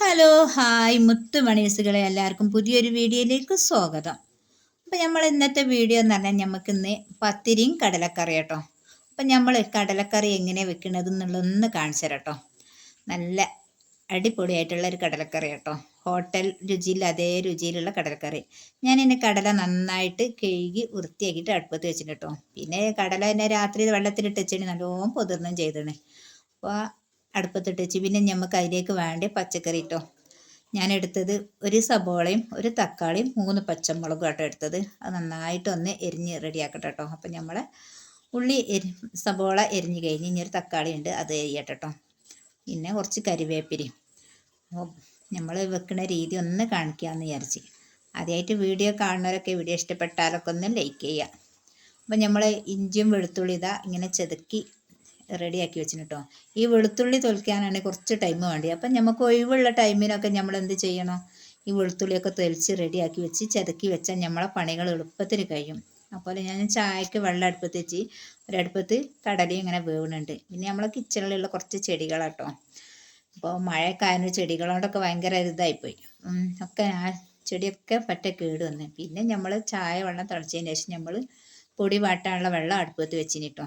Hello hi മുത്തു മണീസുകളെ എല്ലാവർക്കും പുതിയൊരു വീഡിയോയിലേക്ക് സ്വാഗതം. അപ്പം നമ്മൾ ഇന്നത്തെ വീഡിയോ എന്ന് പറഞ്ഞാൽ നമുക്ക് ഇന്ന് പത്തിരിയും കടലക്കറി കേട്ടോ. അപ്പം നമ്മൾ കടലക്കറി എങ്ങനെ വെക്കണത് എന്നുള്ളതൊന്ന് കാണിച്ചു തരാട്ടോ നല്ല അടിപൊളിയായിട്ടുള്ള ഒരു കടലക്കറി കേട്ടോ. ഹോട്ടൽ രുചിയിൽ അതേ രുചിയിലുള്ള കടലക്കറി. ഞാൻ ഇതിന് കടല നന്നായിട്ട് കഴുകി വൃത്തിയാക്കിയിട്ട് അടുപ്പത്ത് വെച്ചിട്ട് കേട്ടോ. പിന്നെ കടല എന്നെ രാത്രി വെള്ളത്തിലിട്ട് വെച്ചിട്ട് നല്ലോണം പൊതിർന്നും ചെയ്തേ അപ്പോൾ അടുപ്പത്തിട്ട് വെച്ച്. പിന്നെ നമുക്ക് അതിലേക്ക് വേണ്ട പച്ചക്കറി ഇട്ടോ. ഞാൻ എടുത്തത് ഒരു സബോളയും ഒരു തക്കാളിയും മൂന്ന് പച്ചമുളകും ആട്ടോ എടുത്തത്. അത് നന്നായിട്ടൊന്ന് എരിഞ്ഞ് റെഡിയാക്കട്ടെ കേട്ടോ അപ്പം നമ്മൾ ഉള്ളി എരി സബോള എരിഞ്ഞ് കഴിഞ്ഞ് ഇനി ഒരു തക്കാളി ഉണ്ട് അത് എരിയട്ടെ കേട്ടോ പിന്നെ കുറച്ച് കരിവേപ്പിരി നമ്മൾ വെക്കുന്ന രീതി ഒന്ന് കാണിക്കാമെന്ന് വിചാരിച്ച്. ആദ്യമായിട്ട് വീഡിയോ കാണുന്നവരൊക്കെ വീഡിയോ ഇഷ്ടപ്പെട്ടാലൊക്കെ ഒന്ന് ലൈക്ക് ചെയ്യുക അപ്പം നമ്മൾ ഇഞ്ചിയും വെളുത്തുള്ളി ഇതാ ഇങ്ങനെ ചെതുക്കി റെഡിയാക്കി വെച്ചിന് കേട്ടോ ഈ വെളുത്തുള്ളി തൊലിക്കാനാണ് കുറച്ച് ടൈം വേണ്ടി അപ്പം നമുക്ക് ഒഴിവുള്ള ടൈമിനൊക്കെ നമ്മൾ എന്ത് ചെയ്യണം? ഈ വെളുത്തുള്ളിയൊക്കെ തൊലിച്ച് റെഡിയാക്കി വെച്ച് ചതക്കി വെച്ചാൽ നമ്മളെ പണികൾ എളുപ്പത്തിൽ കഴിയും. അതുപോലെ ഞാൻ ചായക്ക് വെള്ളം അടുപ്പത്ത് വെച്ച് ഒരടുപ്പത്ത് കടലി ഇങ്ങനെ വേവുന്നുണ്ട് പിന്നെ നമ്മളെ കിച്ചണിലുള്ള കുറച്ച് ചെടികളാട്ടോ. അപ്പോൾ മഴക്കാരന് ചെടികളോടൊക്കെ ഭയങ്കര ഇതായിപ്പോയി ഒക്കെ ആ ചെടിയൊക്കെ പറ്റ കേട് വന്ന്. പിന്നെ നമ്മൾ ചായ വെള്ളം തിളച്ചതിന് ശേഷം നമ്മൾ പൊടി വാട്ടാനുള്ള വെള്ളം അടുപ്പത്ത് വെച്ചിനിട്ടോ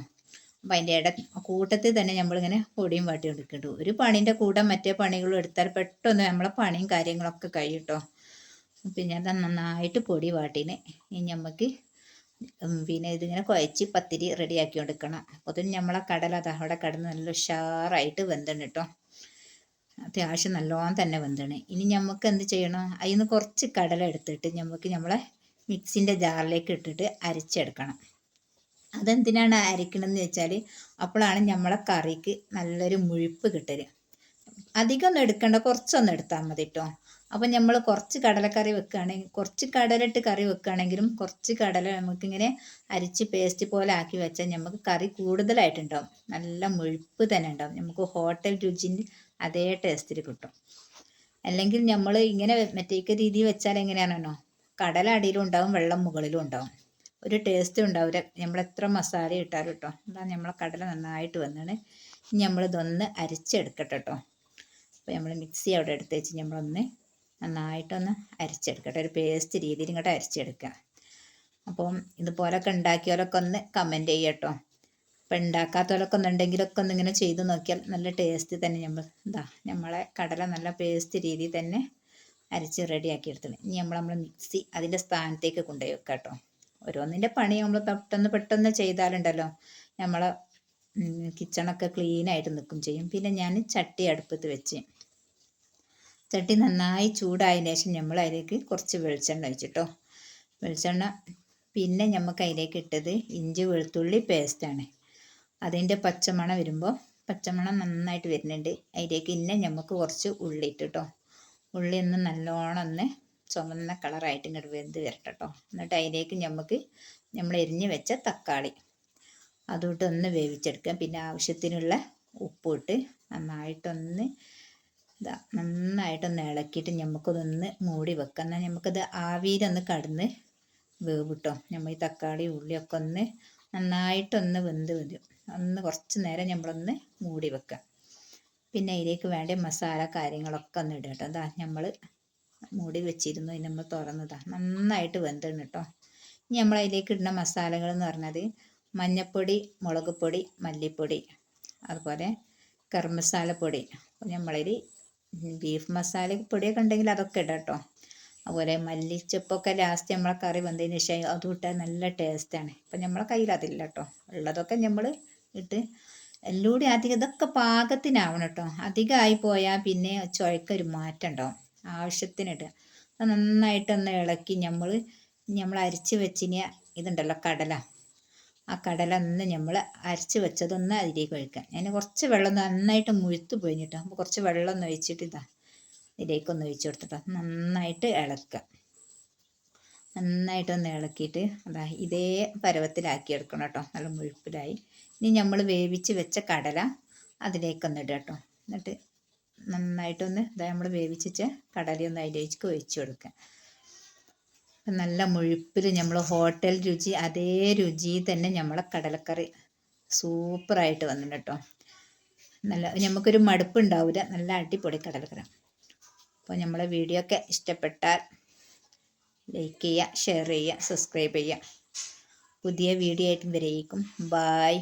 അപ്പം അതിന്റെ ഇട കൂട്ടത്തിൽ തന്നെ നമ്മളിങ്ങനെ പൊടിയും വാട്ടി എടുക്കേണ്ടു ഒരു പണീന്റെ കൂടെ മറ്റേ പണികളും എടുത്താൽ പെട്ടെന്ന് നമ്മളെ പണിയും കാര്യങ്ങളൊക്കെ കഴിയട്ടോ. പിന്നെ അത് നന്നായിട്ട് പൊടി വാട്ടിന്. ഇനി നമുക്ക് പിന്നെ ഇതിങ്ങനെ കുഴച്ച് പത്തിരി റെഡിയാക്കി കൊടുക്കണം അപ്പോൾ നമ്മളെ കടല അത് അവിടെ കടന്ന് നല്ല ഉഷാറായിട്ട് വെന്തണ് കേട്ടോ. അത്യാവശ്യം നല്ലോണം തന്നെ വെന്തണ്. ഇനി നമുക്ക് എന്ത് ചെയ്യണം? അതിൽ നിന്ന് കുറച്ച് കടല എടുത്തിട്ട് നമുക്ക് നമ്മളെ മിക്സിന്റെ ജാറിലേക്ക് ഇട്ടിട്ട് അരച്ചെടുക്കണം. അതെന്തിനാണ് അരക്കണമെന്ന് വെച്ചാൽ അപ്പോഴാണ് നമ്മളെ കറിക്ക് നല്ലൊരു മുഴുപ്പ് കിട്ടൽ അധികം ഒന്നും എടുക്കണ്ട കുറച്ചൊന്നും എടുത്താൽ മതി കേട്ടോ അപ്പം നമ്മൾ കുറച്ച് കടലക്കറി വെക്കുകയാണെങ്കിൽ കുറച്ച് കടലിട്ട് കറി വെക്കുകയാണെങ്കിലും കുറച്ച് കടല നമുക്കിങ്ങനെ അരിച്ച് പേസ്റ്റ് പോലെ ആക്കി വെച്ചാൽ നമുക്ക് കറി കൂടുതലായിട്ടുണ്ടാവും. നല്ല മുഴുപ്പ് തന്നെ ഉണ്ടാവും. നമുക്ക് ഹോട്ടൽ രുചിന്റെ അതേ ടേസ്റ്റിൽ കിട്ടും. അല്ലെങ്കിൽ നമ്മൾ ഇങ്ങനെ മറ്റേക്ക് രീതി വെച്ചാൽ എങ്ങനെയാണെന്നോ? കടല അടിയിലും ഉണ്ടാവും വെള്ളം മുകളിലും ഉണ്ടാവും. ഒരു ടേസ്റ്റ് ഉണ്ടാവില്ല നമ്മളെത്ര മസാല ഇട്ടാലും കേട്ടോ എന്താ നമ്മളെ കടല നന്നായിട്ട് വന്നാണ്. ഇനി നമ്മളിതൊന്ന് അരിച്ചെടുക്കട്ടെ കേട്ടോ അപ്പോൾ നമ്മൾ മിക്സി അവിടെ എടുത്ത് വെച്ച് നമ്മളൊന്ന് നന്നായിട്ടൊന്ന് അരിച്ചെടുക്കട്ടെ. ഒരു പേസ്റ്റ് രീതിയിൽ ഇങ്ങോട്ട് അരിച്ചെടുക്കാം. അപ്പം ഇതുപോലൊക്കെ ഉണ്ടാക്കിയവരൊക്കെ ഒന്ന് കമന്റ് ചെയ്യട്ടോ അപ്പം ഉണ്ടാക്കാത്തവരൊക്കെ ഒന്നുണ്ടെങ്കിലൊക്കെ ഒന്ന് ഇങ്ങനെ ചെയ്ത് നോക്കിയാൽ നല്ല ടേസ്റ്റ് തന്നെ നമ്മൾ എന്താ നമ്മളെ കടല നല്ല പേസ്റ്റ് രീതിയിൽ തന്നെ അരച്ച് റെഡിയാക്കി എടുത്തത് ഇനി നമ്മൾ നമ്മൾ മിക്സി അതിന്റെ സ്ഥാനത്തേക്ക് കൊണ്ടുപോയി വെക്കാം കേട്ടോ ഓരോന്നിന്റെ പണി നമ്മൾ പെട്ടെന്ന് പെട്ടെന്ന് ചെയ്താലുണ്ടല്ലോ. നമ്മളെ കിച്ചണൊക്കെ ക്ലീനായിട്ട് നിൽക്കും ചെയ്യും. പിന്നെ ഞാൻ ചട്ടി അടുപ്പത്ത് വെച്ച്. ചട്ടി നന്നായി ചൂടായതിന് ശേഷം നമ്മൾ അതിലേക്ക് കുറച്ച് വെളിച്ചെണ്ണ ഒഴിച്ചിട്ടോ. വെളിച്ചെണ്ണ പിന്നെ നമുക്ക് അതിലേക്ക് ഇട്ടത് ഇഞ്ചി വെളുത്തുള്ളി പേസ്റ്റാണ് അതിന്റെ പച്ചമണം വരുമ്പോൾ പച്ചമണം നന്നായിട്ട് വരുന്നുണ്ട്. അതിലേക്ക് ഇന്നെ നമുക്ക് കുറച്ച് ഉള്ളി ഇട്ടിട്ടോ. ഉള്ളി ഒന്ന് നല്ലോണം ഒന്ന് ചുമന്ന കളറായിട്ട് ഇങ്ങോട്ട് വെന്ത് വരട്ടെ കേട്ടോ എന്നിട്ട് അതിലേക്ക് നമുക്ക് നമ്മൾ എരിഞ്ഞ് വെച്ച തക്കാളി. അതുകൊണ്ട് ഒന്ന് വേവിച്ചെടുക്കാം. പിന്നെ ആവശ്യത്തിനുള്ള ഉപ്പിട്ട് നന്നായിട്ടൊന്ന് ഇതാ നന്നായിട്ടൊന്ന് ഇളക്കിയിട്ട് നമുക്കതൊന്ന് മൂടി വെക്കാം. എന്നാൽ നമുക്കത് ആവിയിലൊന്ന് കടന്ന് വേവിട്ടോ. നമ്മൾ ഈ തക്കാളി ഉള്ളിയൊക്കെ ഒന്ന് നന്നായിട്ടൊന്ന് വെന്ത് വരും ഒന്ന് കുറച്ച് നേരം നമ്മളൊന്ന് മൂടി വെക്കാം. പിന്നെ അതിലേക്ക് വേണ്ട മസാല കാര്യങ്ങളൊക്കെ ഒന്ന് ഇടാം കേട്ടോ അതാ നമ്മൾ മൂടി വെച്ചിരുന്നു. ഇനി നമ്മൾ തുറന്നതാണ് നന്നായിട്ട് വെന്തണം കേട്ടോ ഇനി നമ്മൾ അതിലേക്ക് ഇടുന്ന മസാലകൾ എന്ന് പറഞ്ഞത് മഞ്ഞൾപ്പൊടി മുളക് പൊടി മല്ലിപ്പൊടി അതുപോലെ കറി മസാലപ്പൊടി നമ്മളതിൽ ബീഫ് മസാല പൊടിയൊക്കെ ഉണ്ടെങ്കിൽ അതൊക്കെ ഇടാം കേട്ടോ അതുപോലെ മല്ലിച്ചപ്പൊക്കെ ലാസ്റ്റ് നമ്മളെ കറി വന്നതിന് ശേഷം അതും ഇട്ടാൽ നല്ല ടേസ്റ്റാണ് അപ്പം നമ്മളെ കയ്യിൽ അതില്ല കേട്ടോ ഉള്ളതൊക്കെ നമ്മൾ ഇട്ട് എല്ലാം അധികം ഇതൊക്കെ പാകത്തിനാവണം കേട്ടോ അധികമായി പോയാൽ പിന്നെ ചുഴക്കൊരു മാറ്റം ഉണ്ടാവും. ആവശ്യത്തിനിടുക. അത് നന്നായിട്ടൊന്ന് ഇളക്കി നമ്മൾ നമ്മൾ അരിച്ച് വെച്ചിന് ഇതുണ്ടല്ലോ കടല. ആ കടല ഒന്ന് നമ്മൾ അരച്ച് വെച്ചതൊന്ന് അതിലേക്ക് ഒഴിക്കാം ഞാൻ കുറച്ച് വെള്ളം നന്നായിട്ട് മുഴുത്ത് പോയിട്ടോ അപ്പോൾ കുറച്ച് വെള്ളം ഒന്ന് ഒഴിച്ചിട്ട് ഇതാ ഇതിലേക്കൊന്ന് ഒഴിച്ചു കൊടുത്തിട്ടോ. നന്നായിട്ട് ഇളക്കുക. നന്നായിട്ടൊന്ന് ഇളക്കിയിട്ട് അതാ ഇതേ പരുവത്തിലാക്കി എടുക്കണം കേട്ടോ. നല്ല മുഴുപ്പിലായി. ഇനി നമ്മൾ വേവിച്ച് വെച്ച കടല അതിലേക്കൊന്ന് ഇടുക കേട്ടോ. എന്നിട്ട് നന്നായിട്ടൊന്ന് ഇതാ നമ്മൾ വേവിച്ച കടലയൊന്ന് അതിലേക്ക് ഒഴിച്ചു കൊടുക്കുക നല്ല മുഴുപ്പിൽ നമ്മൾ ഹോട്ടൽ രുചി അതേ രുചി തന്നെ നമ്മളെ കടലക്കറി. സൂപ്പറായിട്ട് വന്നിട്ടുണ്ട് കേട്ടോ. നല്ല നമുക്കൊരു മടുപ്പ് ഉണ്ടാവില്ല നല്ല അടിപൊളി കടലക്കറി. അപ്പോൾ നമ്മളെ വീഡിയോ ഒക്കെ ഇഷ്ടപ്പെട്ടാൽ ലൈക്ക് ചെയ്യുക ഷെയർ ചെയ്യുക സബ്സ്ക്രൈബ് ചെയ്യുക. പുതിയ വീഡിയോ ആയിട്ടും വരേക്കും ബായ്